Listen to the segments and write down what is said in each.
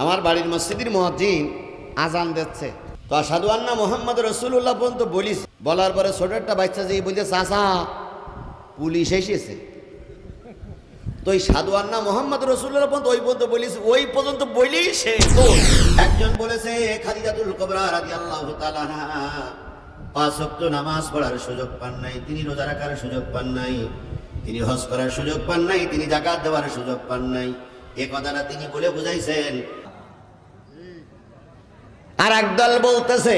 আমার বাড়ির মসজিদের মহাজিন আজান দিচ্ছে। তো সাধু আন্না মোহাম্মদ রসুল্লাহ পর্যন্ত বলিস, বলার পরে ছোট একটা বাচ্চা যে বলছে চাষা পুলিশ এসেছে। তো ওই সাধু আন্না মোহাম্মদ রসুল্লাহ পর্যন্ত ওই পর্যন্ত বলিস, ওই পর্যন্ত বলি সে একজন বলেছে, খাদিজাতুল কবরা রাজি আল্লাহ পাঁচ ওয়াক্ত নামাজ পড়ার সুযোগ পান নাই, তিনি রোজা রাখার সুযোগ পান নাই, তিনি হজ করার সুযোগ পান নাই, তিনি জাকাত দেওয়ার সুযোগ পান নাই। এ কথাটা তিনি বলে বুঝাইছেন আর একদল বলতেছে,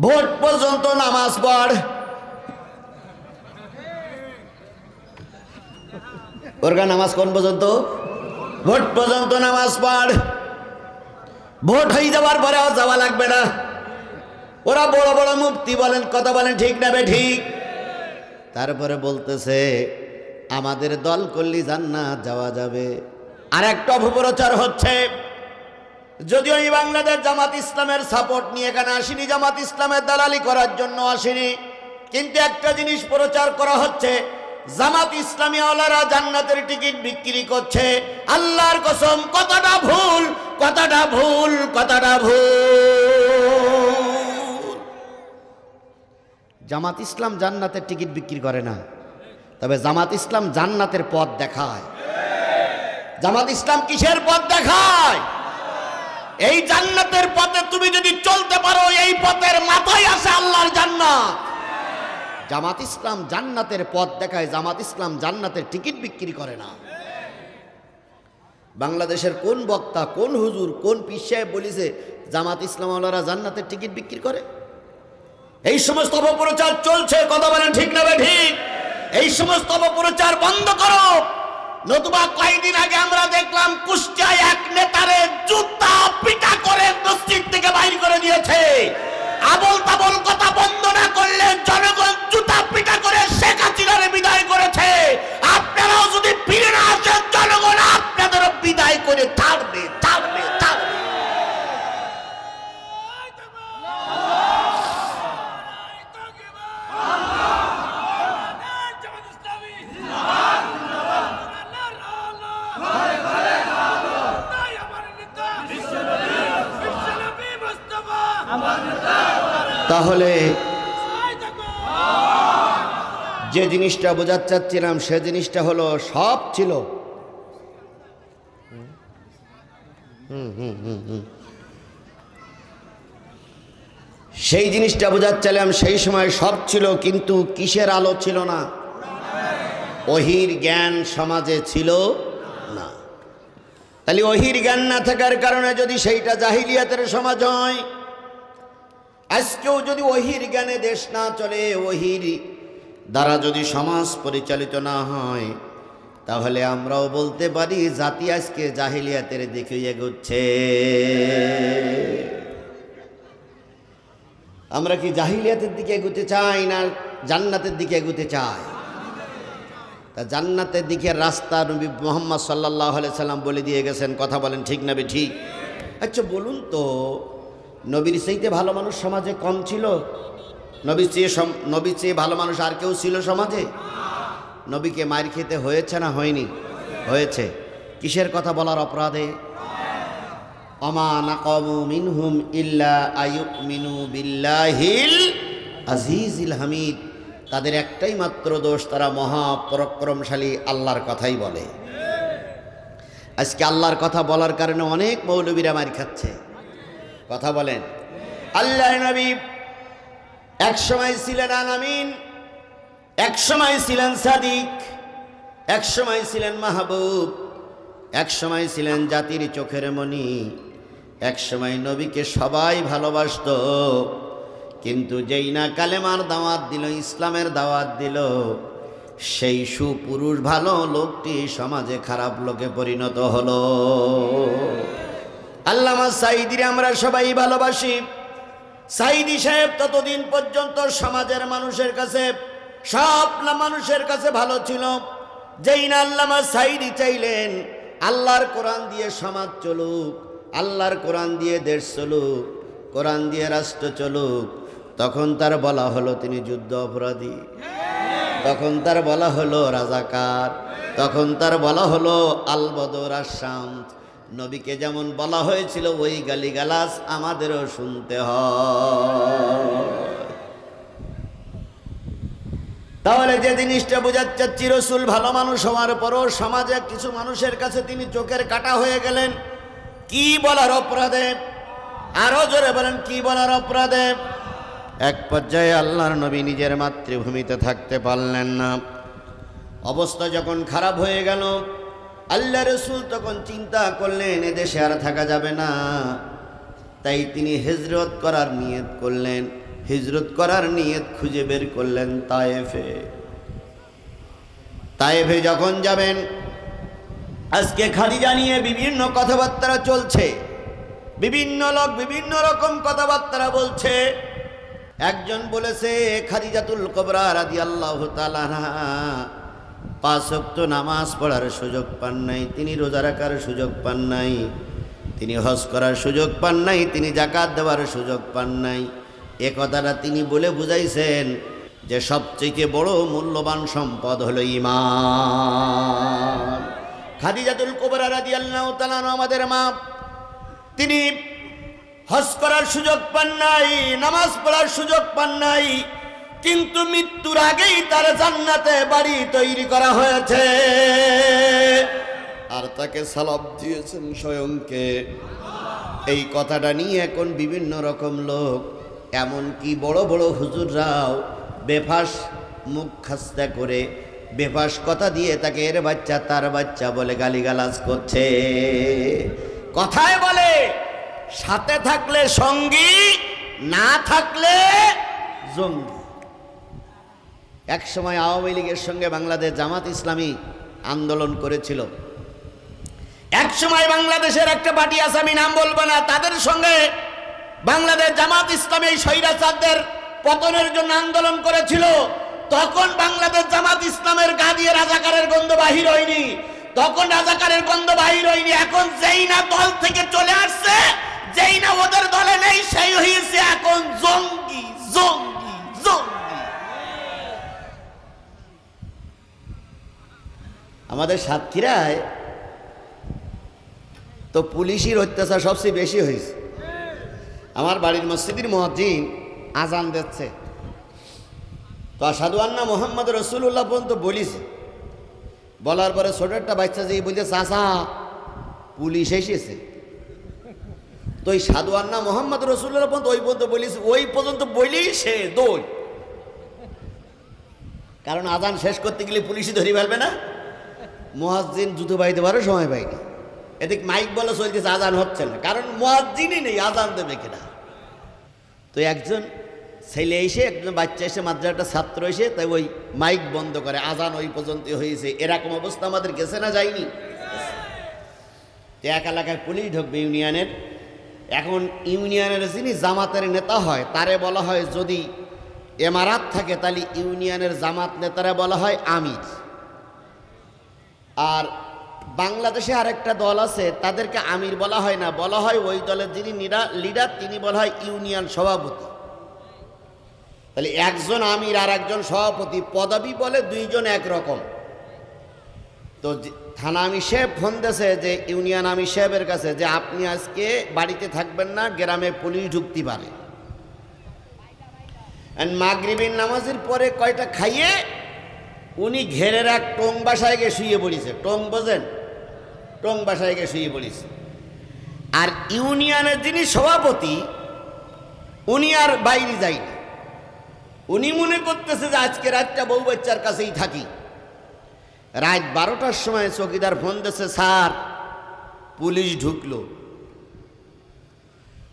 ভোট পর্যন্ত নামাজ পড়। ওরগা নামাজ কোন পর্যন্ত? ভোট পর্যন্ত নামাজ পড়। ভোট হয়ে যাওয়ার পরে আর যাওয়া লাগবে না। ওরা বড় বড় মুক্তি বলেন, কথা বলেন, ঠিক না ঠিক? তারপরে বলতেছে, আমাদের দল করলি জান্নাত, যাওয়া যাবে। আর একটা অপপ্রচার হচ্ছে। যদিও এই বাংলাদেশ জামাত ইসলামের সাপোর্ট নিয়ে এখানে আসেনি, জামাত ইসলামের দালালি করার জন্য আসেনি। কিন্তু একটা জিনিস প্রচার করা হচ্ছে, জামাত ইসলামী ওলারা জান্নাতের টিকিট বিক্রি করছে। আল্লাহর কসম কতটা ভুল কতটা ভুল কতটা ভুল। জামাত ইসলাম জান্নাতের টিকিট বিক্রি করে না, তবে জামাত ইসলাম জান্নাতের পথ দেখায়। জামাত ইসলাম কিসের পথ দেখায়? এই জান্নাতের পথে তুমি যদি চলতে পারো, এই পথের মাথায় আসে আল্লাহর জান্নাত। জামাত ইসলাম জান্নাতের পথ দেখায়, জামাত ইসলাম জান্নাতের টিকিট বিক্রি করে না। বাংলাদেশের কোন বক্তা, কোন হুজুর, কোন সাহেব বলিছে, জামাত ইসলাম ওনারা জান্নাতের টিকিট বিক্রি করে? এই সমস্ত অপপ্রচার চলছে, কথা বলেন ঠিক না ঠিক? এই সমস্ত অপপ্রচার বন্ধ করো। নতুবা কয়েকদিন আগে আমরা দেখলাম কুষ্টিয়ায় এক নেতারে জুতা পিটা করে মসজিদ থেকে বাইর করে দিয়েছে। আবল তাবল কথা বন্ধ না করলে জনগণ জুতা পিটা করে শেখ হাসিনারে বিদায় করেছে। আপনারাও যদি ফিরে না আসেন, জনগণ আপনাদেরও বিদায় করে যে জিনিসটা বোঝাতে চাচ্ছিলাম, সে জিনিসটা হলো সব ছিল। হুম। সেই জিনিসটা বোঝাচ্ছিলাম সেই সময় সব ছিল, কিন্তু কিসের আলো ছিল না? অহির জ্ঞান সমাজে ছিল না। তাহলে অহির জ্ঞান না থাকার কারণে যদি সেইটা জাহিলিয়াতের সমাজ হয়, আজকেও যদি অহির জ্ঞানে দেশ না চলে ওহির দ্বারা যদি সমাজ পরিচালিত না হয়, তাহলে আমরাও বলতে পারি, জাতি আজকে জাহিলিয়াতের দিকে এগোচ্ছে। আমরা কি জাহিলিয়াতের দিকে এগোতে চাই না জান্নাতের দিকে এগোতে চাই? তা জান্নাতের দিকে রাস্তা নবী মোহাম্মদ সাল্লাহ সাল্লাম বলে দিয়ে গেছেন, কথা বলেন ঠিক না ঠিক? আচ্ছা বলুন তো, নবীর সেইতে ভালো মানুষ সমাজে কম ছিল? নবীর চেয়ে নবী চেয়ে ভালো মানুষ আর কেউ ছিল সমাজে? নবীকে মার খেতে হয়েছে না হয়নি? হয়েছে। কিসের কথা বলার অপরাধে? মিনহুম ইল্লা আয়ুমিনু বিল্লাহিল আজিজিল হামিদ। তাদের একটাই মাত্র দোষ, তারা মহা পরাক্রমশালী আল্লাহর কথাই বলে। আজকে আল্লাহর কথা বলার কারণে অনেক মৌলবীরা মার খাচ্ছে। কথা বলেন। আল্লাহ নবী এক সময় ছিলেন আলামিন এক সময় ছিলেন সাদিক, এক সময় ছিলেন মাহবুব, এক সময় ছিলেন জাতির চোখের মণি, এক সময় নবীকে সবাই ভালোবাসত। কিন্তু যেই না কালেমার দাওয়াত দিল, ইসলামের দাওয়াত দিল, সেই সুপুরুষ ভালো লোকটি সমাজে খারাপ লোকে পরিণত হলো। আল্লামা সাইদিরে আমরা সবাই ভালোবাসি। সাইদি সাহেব ততদিন পর্যন্ত সমাজের মানুষের কাছে, সব মানুষের কাছে ভালো ছিল। যেই না আল্লামা সাইদি চাইলেন, আল্লাহর কোরআন দিয়ে সমাজ চলুক, আল্লাহর কোরআন দিয়ে দেশ চলুক, কোরআন দিয়ে রাষ্ট্র চলুক, তখন তার বলা হলো তিনি যুদ্ধ অপরাধী। তখন তার বলা হলো রাজাকার। তখন তার বলা হলো আলবদর আসাম। নবীকে যেমন বলা হয়েছিল, ওই গালিগালাজ আমাদেরও শুনতে হয়। তাহলে যে জিনিসটা বোঝাচ্ছে, চিরসুল ভালো মানুষ হওয়ার পরও সমাজে কিছু মানুষের কাছে তিনি চোখের কাটা হয়ে গেলেন। কি বলার অপরাধে? আরও জোরে বলেন, কি বলার অপরাধে? এক পর্যায়ে আল্লাহর নবী নিজের মাতৃভূমিতে থাকতে পারলেন না। অবস্থা যখন খারাপ হয়ে গেল আল্লাহ রসুল তখন চিন্তা করলেন এদেশে আর থাকা যাবে না। তাই তিনি হিজরত করার নিয়ত করলেন। হিজরত করার নিয়ত খুঁজে বের করলেন তায়েফে। তায়েফে যখন যাবেন, আজকে খাদিজা নিয়ে বিভিন্ন কথাবার্তা চলছে। বিভিন্ন লোক বিভিন্ন রকম কথাবার্তা বলছে। একজন বলেছে খাদিজাতুল কবরা রাদি আল্লাহ পাঁচ ওয়াক্ত নামাজ পড়ার সুযোগ পান নাই, তিনি রোজা রাখার সুযোগ পান নাই, তিনি হজ করার সুযোগ পান নাই, তিনি জাকাত দেওয়ার সুযোগ পান নাই। এ কথাটা তিনি বলে বুঝাইছেন যে সবচেয়ে বড় মূল্যবান সম্পদ হলো ইমান খাদিজাতুল কোবরা রাদি আল্লাহ তালানো আমাদের মা, তিনি হজ করার সুযোগ পান নাই, নামাজ পড়ার সুযোগ পান নাই কিন্তু মৃত্যুর আগেই তার জান্নাতে বাড়ি তৈরি করা হয়েছে। আর তাকে সালাব দিয়েছেন স্বয়ংকে। এই কথাটা নিয়ে এখন বিভিন্ন রকম লোক, এমনকি বড় বড় হুজুররাও বেফাস মুখ খাস্তা করে, বেফাস কথা দিয়ে তাকে এর বাচ্চা, তার বাচ্চা বলে গালিগালাজ করছে। কথায় বলে, সাথে থাকলে সঙ্গী, না থাকলে জঙ্গি। এক সময় আওয়ামী লীগের সঙ্গে বাংলাদেশ জামাত ইসলামী আন্দোলন করেছিল। এক সময় বাংলাদেশের একটা পার্টি আছে, আমি নাম বলব না, তাদের সঙ্গে বাংলাদেশ জামাত ইসলামী এই পতনের জন্য আন্দোলন করেছিল। তখন বাংলাদেশ জামাত ইসলামের গা দিয়ে রাজাকারের গন্ধ বাহির হয়নি। তখন রাজাকারের গন্ধ বাহির হয়নি। এখন যেই না দল থেকে চলে আসছে, যেই না ওদের দলে নেই, সেই হয়েছে এখন জঙ্গি জঙ্গি। আমাদের সাতক্ষীরায় তো পুলিশের অত্যাচার সবচেয়ে বেশি হয়েছে। আমার বাড়ির মসজিদের মহাজিন আজান দিচ্ছে। তো আসাদু আন্না মোহাম্মদ রসুল্লাহ পর্যন্ত বলিছে, বলার পরে ছোট একটা বাচ্চা যে বলছে চাষা পুলিশ এসেছে। তো ওই সাধু আন্না মোহাম্মদ রসুল্লাহ পর্যন্ত ওই পর্যন্ত বলিস ওই পর্যন্ত বলি সে দৌড় কারণ আজান শেষ করতে গেলে পুলিশই ধরে ফেলবে না। মহাজিন জুতো বাইতে পারে সময় পাইনি। এদিক মাইক বলে চলতেছে, আজান হচ্ছে না। কারণ মহাজিনই নেই, আজান দেবে কিনা? তো একজন ছেলে এসে, একজন বাচ্চা এসে মাত্র একটা ছাত্র এসে, তাই ওই মাইক বন্ধ করে, আজান ওই পর্যন্ত হয়েছে। এরকম অবস্থা আমাদের গেছে না যায়নি? এক এলাকায় পুলিশ ঢুকবে ইউনিয়নের। এখন ইউনিয়নের যিনি জামাতের নেতা হয়, তারে বলা হয় যদি এমারাত থাকে, তাহলে ইউনিয়নের জামাত নেতারা বলা হয় আমির। আর বাংলাদেশে আরেকটা দল আছে, তাদেরকে আমির বলা হয় না। বলা হয় ওই দলের যিনি লিডার, তিনি বলা হয় ইউনিয়ন সভাপতি। তাহলে একজন আমির আর একজন সভাপতি পদবি বলে দুইজন একরকম। তো থানা আমি সাহেব ফোন দিয়েছে যে, ইউনিয়ন আমি সাহেবের কাছে যে, আপনি আজকে বাড়িতে থাকবেন না, গ্রামে পুলিশ ঢুকতে পারে। মাগরিবিন নামাজের পরে কয়টা খাইয়ে উনি ঘেরের এক টং বাসায় গিয়ে শুয়ে পড়েছে। টং বোঝেন? টং বাসায় গিয়ে শুয়ে পড়েছে। আর ইউনিয়নের যিনি সভাপতি, উনি আর বাইরে যায়নি উনি মনে করতেছে যে আজকে রাতটা বউ বাচ্চার কাছেই থাকি। রাত বারোটার সময় চকিদার ফোন দিয়েছে, স্যার, পুলিশ ঢুকলো।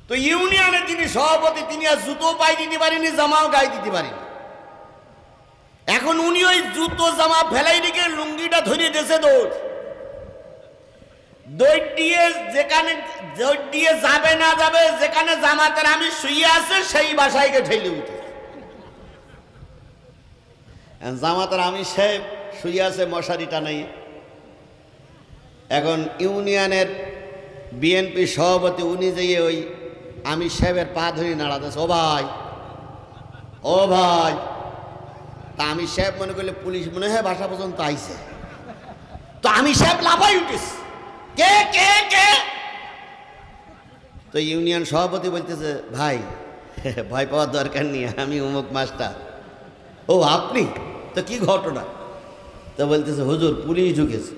তো ইউনিয়নের যিনি সভাপতি, তিনি আর জুতো পাই দিতে পারেনি, জামাও গায়ে দিতে পারেনি। এখন উনি ওই জুতো জামা ফেলাই দিকে লুঙ্গিটা ধরিয়ে দিয়েছে দৌড়। দৌড় দিয়ে যেখানে দৌড় দিয়ে যাবে না যাবে, যেখানে জামাতের আমি শুয়ে আছে, সেই বাসায় ঠেলে উঠে। জামাতের আমি সাহেব শুয়ে আছে, মশারিটা নেই। এখন ইউনিয়নের বিএনপি সভাপতি, উনি যেয়ে ওই আমি সাহেবের পা ধরে নাড়াতেছে, ও ভাই ও ভাই। তা আমি সাহেব মনে করলে পুলিশ মনে হয় ভাষা পর্যন্ত আইছে। তো আমি সাহেব লাফাই উঠিস কে কে কে? তো ইউনিয়ন সভাপতি বলতেছে, ভাই, ভয় পাওয়ার দরকার নেই, আমি অমুক মাস্টার। ও, আপনি? তো কি ঘটনা? তো বলতেছে, হুজুর, পুলিশ ঢুকেছে।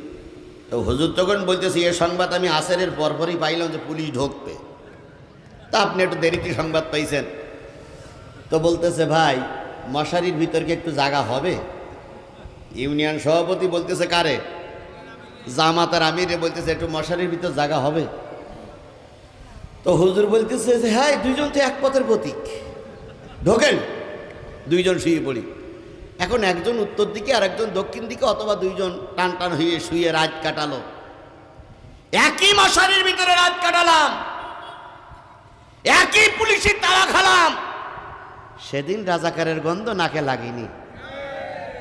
তো হুজুর তখন বলতেছে, এ সংবাদ আমি আসেরের পরপরই পাইলাম যে পুলিশ ঢুকবে। তা আপনি একটু দেরিতে সংবাদ পাইছেন। তো বলতেছে, ভাই মশারির ভিতর কি একটু জায়গা হবে? ইউনিয়ন সভাপতি বলতেছে, কারে? জামাতার আমিরে বলতেছে, একটু মশারির ভিতর জায়গা হবে। তো হুজুর বলতেছে যে হ্যাঁ দুইজন তো এক পথের প্রতীক। ঢোকেন, দুইজন শুয়ে পড়ি। এখন একজন উত্তর দিকে আর একজন দক্ষিণ দিকে অথবা দুইজন টান টান হয়ে শুয়ে রাত কাটালো। একই মশারির ভিতরে রাত কাটালাম। একই পুলিশের খালাম। সেদিন রাজাকারের গন্ধ নাকে লাগেনি।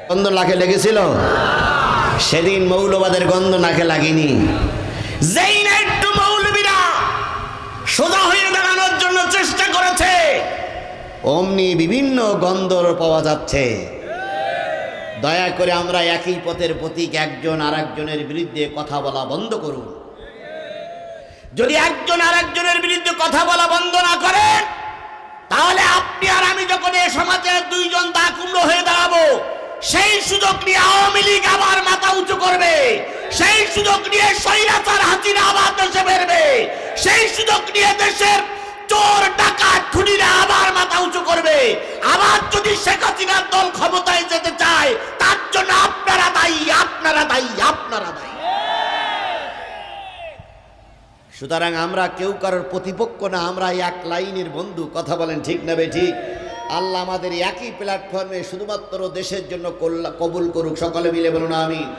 গন্ধ নাকে লেগেছিল? সেদিন মৌলবাদের গন্ধ নাকে লাগেনি। যেই না একটু মৌলবীরা সোজা হয়ে দাঁড়ানোর জন্য চেষ্টা করেছে। অমনি বিভিন্ন গন্ধ পাওয়া যাচ্ছে। দয়া করে আমরা একই পথের প্রতীক, একজন আর একজনের বিরুদ্ধে কথা বলা বন্ধ করুন। যদি একজন আর একজনের বিরুদ্ধে কথা বলা বন্ধ না করেন তাহলে আপনি আর আমি যখন এই সমাজে দুইজন দা কুমড়ো হয়ে দাঁড়াবো, সেই সুযোগ নিয়ে আওয়ামী লীগ আবার মাথা উঁচু করবে, সেই সুযোগ নিয়ে স্বৈরাচার হাসিনা আবার দেশে বেরবে সেই সুযোগ নিয়ে দেশের চোর, ডাকাত খুনিরা সুতরাং আমরা কেউ কারোর প্রতিপক্ষ না, আমরা এক লাইনের বন্ধু, কথা বলেন ঠিক না বে ঠিক? আল্লাহ আমাদের একই প্ল্যাটফর্মে শুধুমাত্র দেশের জন্য কল্যা- কবুল করুক, সকলে মিলে বলুন আমি